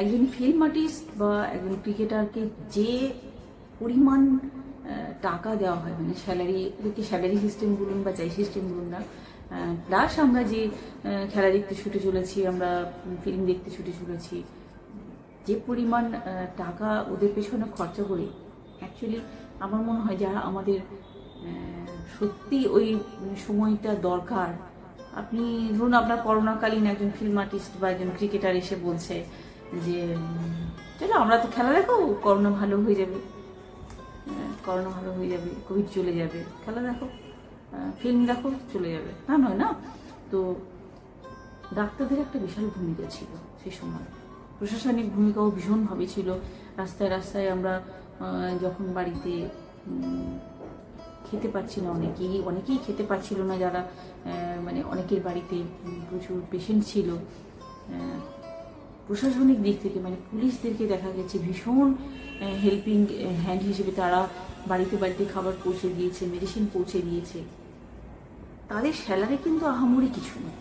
একজন film artist বা একজন ক্রিকেটারকে যে পরিমাণ টাকা দেওয়া হয় মানে স্যালারি ওদেরকে স্যালারি সিস্টেম বলুন বা যাই সিস্টেম বলুন না প্লাস আমরা যে খেলা দেখতে ছুটে চলেছি, আমরা ফিল্ম দেখতে ছুটে চলেছি, যে পরিমাণ টাকা ওদের পেছনে খরচা করি অ্যাকচুয়ালি আমার মনে হয় যারা আমাদের সত্যি ওই সময়টা দরকার, আপনি ধরুন আপনার করোনাকালীন একজন ফিল্ম আর্টিস্ট বা একজন ক্রিকেটার এসে বলছে যে চলো আমরা তো খেলা দেখো করোনা ভালো হয়ে যাবে। করোনা ভালো হয়ে যাবে কোভিড চলে যাবে। খেলা দেখো। ফিল্ম দেখো চলে যাবে। না নয় না? তো ডাক্তারদের একটা বিশাল ভূমিকা ছিল সেই সময়। প্রশাসনিক ভূমিকাও ভীষণভাবে ছিল। রাস্তায় রাস্তায় আমরা যখন বাড়িতে খেতে পাচ্ছি না অনেকেই অনেকেই খেতে পাচ্ছিল না যারা মানে অনেকের বাড়িতে প্রচুর পেশেন্ট ছিল। আহ, প্রশাসনিক দিক থেকে মানে পুলিশদেরকে দেখা গেছে ভীষণ হেল্পিং হ্যান্ড হিসেবে তারা বাড়িতে বাড়িতে খাবার পৌঁছে দিয়েছে মেডিসিন পৌঁছে দিয়েছে। তাদের স্যালারি কিন্তু আহামরি কিছু নয়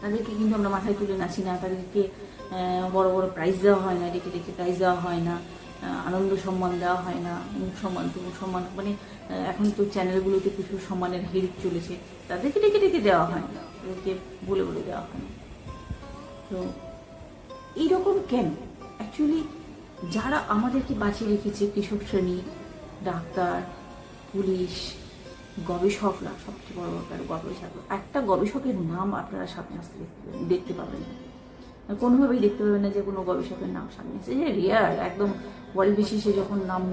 তাদেরকে কিন্তু আমরা মাথায় তুলে নাচি না, তাদেরকে বড় বড় প্রাইজ দেওয়া হয় না, ডেকে ডেকে প্রাইজ দেওয়া হয় না আনন্দ সম্মান দেওয়া হয় না, মুখ সম্মান তুমুক সম্মান মানে এখন তো চ্যানেলগুলোতে প্রচুর সম্মানের হেল্প চলেছে। তাদেরকে ডেকে ডেকে দেওয়া হয় না, তাদেরকে বলে বলে দেওয়া হয় না। তো এইরকম কেন? অ্যাকচুয়ালি যারা আমাদেরকে বাঁচিয়ে রেখেছে কৃষক শ্রেণি, ডাক্তার, পুলিশ, গবেষকরা, সবচেয়ে বড় ব্যাপার গবেষক একটা গবেষকের নাম আপনারা সামনে আসতে দেখতে- পাবেন না। কোনোভাবেই দেখতে পাবেন না যে কোনো গবেষকের নাম সামনে আসছে যে রেয়ার একদম ওয়ার্ল্ড বেসিসে যখন নাম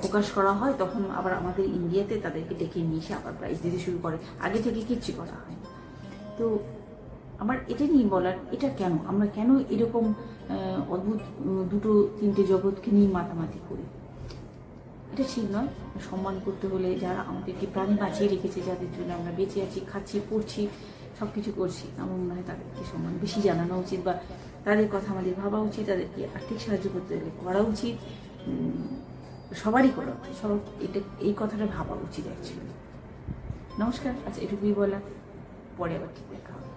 প্রকাশ করা হয়, তখন আবার আমাদের ইন্ডিয়াতে তাদেরকে ডেকে নিয়ে এসে আবার প্রাইজ দিতে শুরু করে। আগে থেকে কিচ্ছু করা হয়। তো আমার এটা নিয়ে বলার, এটা কেন? আমরা কেন এরকম অদ্ভুত দুটো, তিনটে জগৎকে নিয়ে মাতামাতি করি? এটা ঠিক নয়। সম্মান করতে হলে যারা আমাদেরকে প্রাণী বাঁচিয়ে রেখেছে, যাদের জন্য আমরা বেঁচে আছি, খাচ্ছি, পড়ছি সব কিছু করছি, আমার মনে হয় তাদেরকে সম্মান বেশি জানানো উচিত বা তাদের কথা আমাদের ভাবা উচিত, তাদেরকে আর্থিক সাহায্য করতে হলে করা উচিত। সবারই করা উচিত সব এটা, এই কথাটা ভাবা উচিত অ্যাকচুয়ালি নমস্কার আচ্ছা এটুকুই বলা পরে আবার ঠিক দেখা হবে।